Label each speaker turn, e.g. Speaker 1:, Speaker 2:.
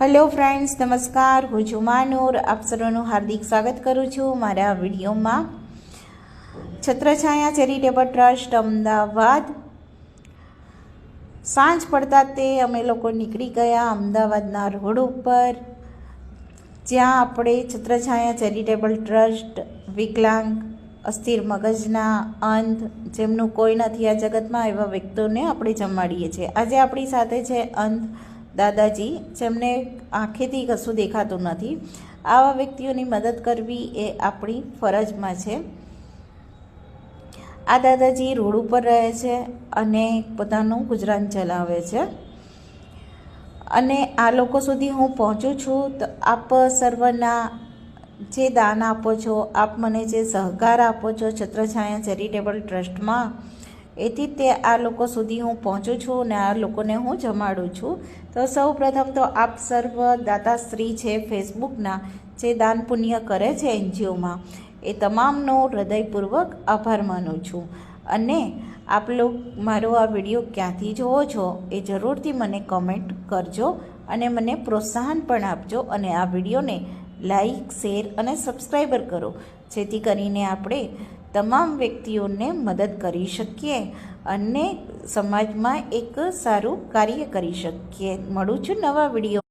Speaker 1: Hello friends નમસ્કાર હું જુમાનુર માનુર. આપ સર્વનું હાર્દિક સ્વાગત કરું છું મારા વિડીયોમાં. Chhatrachhaya charitable trust Ahmedabad. સાંજ પડતા તે અમે લોકો નીકળી ગયા અમદાવાદના રોડ ઉપર. જ્યાં આપણે છત્રછાયા ચેરિટેબલ ટ્રસ્ટ, વિકલાંગ, અસ્થિર મગજના, અંધ, જેમનું કોઈ નથી આ જગતમાં, એવા વ્યક્તિઓને આપણે જમાડીએ છીએ. આજે આપણી સાથે છે અંધ દાદાજી, જેમને આંખેથી કશું દેખાતું નથી, આવા વ્યક્તિઓની મદદ કરવી એ આપણી ફરજમાં છે. આ દાદાજી રોડ ઉપર રહે છે અને પોતાનું ગુજરાન ચલાવે છે. અને આ લોકો સુધી હું પહોંચું છું તો આપ સર્વના જે દાન આપો છો, આપ મને જે સહકાર આપો છો છત્રછાયા ચેરિટેબલ ટ્રસ્ટમાં એથી તે આ લોકો સુધી હું પહોંચું છું અને આ લોકોને હું જમાડું છું. તો સૌ પ્રથમ તો આપ સર્વ દાતાશ્રી છે ફેસબુકના, જે દાન પુણ્ય કરે છે એનજીઓમાં, એ તમામનો હૃદયપૂર્વક આભાર માનું છું. અને આપ લોક મારો આ વીડિયો ક્યાંથી જોવો છો એ જરૂરથી મને કમેન્ટ કરજો અને મને પ્રોત્સાહન પણ આપજો અને આ વિડીયોને લાઈક, શેર અને સબસ્ક્રાઈબર કરો. જેથી કરીને આપણે તમામ વ્યક્તિઓને મદદ કરી શકીએ અને સમાજમાં એક સારું કાર્ય કરી શકીએ. મળું છું નવા વીડિયો